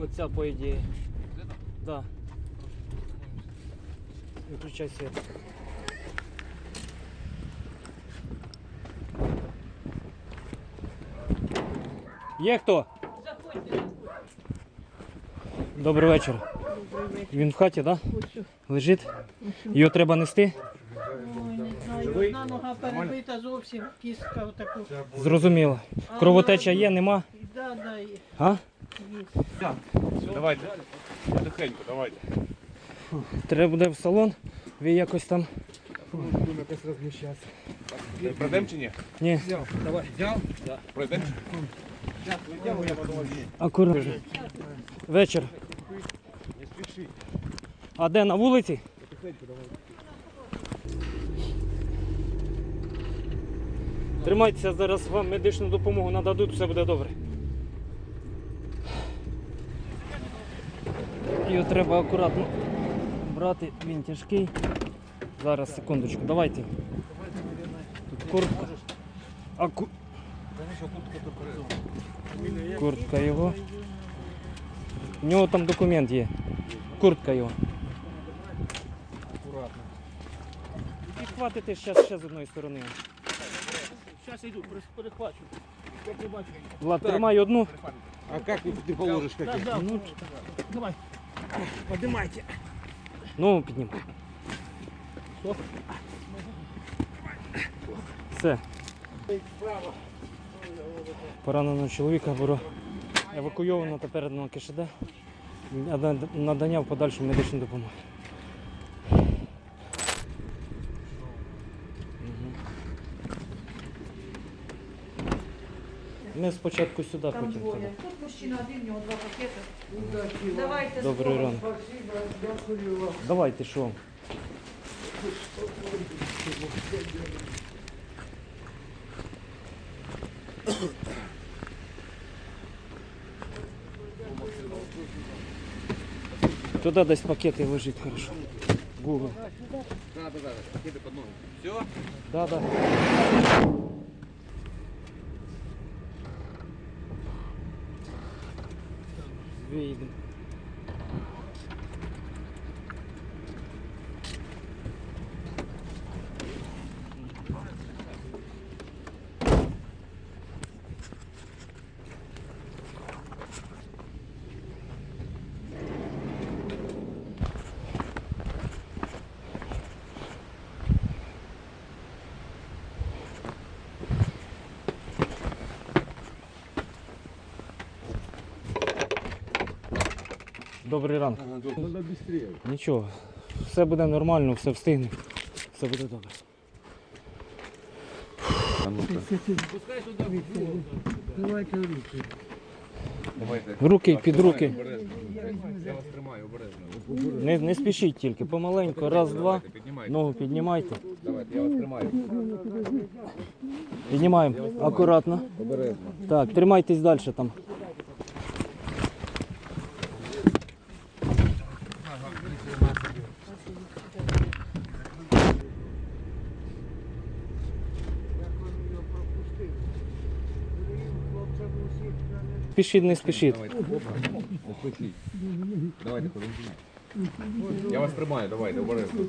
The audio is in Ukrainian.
Оця по ідеї. Да. Виключай світ. Є хто? Добрий вечір. Він в хаті, так? Да? Лежить? Його треба нести? Ой, не знаю. Одна нога перебита зовсім, кістка отаку. Зрозуміло. Кровотеча є, нема? Да, да, є. А? Є. Давайте. Потихеньку, давайте. Треба буде в салон. Ви якось там. будемо розміщатися. Пройдемо чи ні? Ні, Пройдемо? акуратно. Вечір. А де на вулиці? Тримайтеся, зараз вам медичну допомогу нададуть, все буде добре. Його треба акуратно брати, він тяжкий. Зараз, секундочку, давайте. Тут куртка. Аку... Куртка його. У нього там документ є. Куртка його. Акуратно. Підхватити ще, ще з одної сторони. Зараз йду, перехвачу. Влад, тримай одну. А как ты положишь Да, да, ну, давай. Поднимайте. Ну, піднімай. Все. Пораненого чоловіка було евакуйовано та передано на КШД. Надання в подальшу медичну допомогу. Ми спочатку сюди, потім мужчина один, у нього два пакети. Давайте Добрий скоро. ранок. Давайте що? Туда десь пакети лежить хорошо. Google. Да, да, да. Пакеты под ноги. Все? Да, да. Вийдемо. Добрий ранок. Нічого, все буде нормально, все встигне, все буде добре. Давайте руки. Давайте. Руки під руки. Я вас тримаю, обережно. Не, не спішіть тільки, помаленьку, раз, два. Ногу піднімайте. Давайте, я вас тримаю. Піднімаємо акуратно. Обережно. Так, тримайтесь далі там. Спішіть, не спішіть. Давайте. Я вас тримаю, давайте, обережно.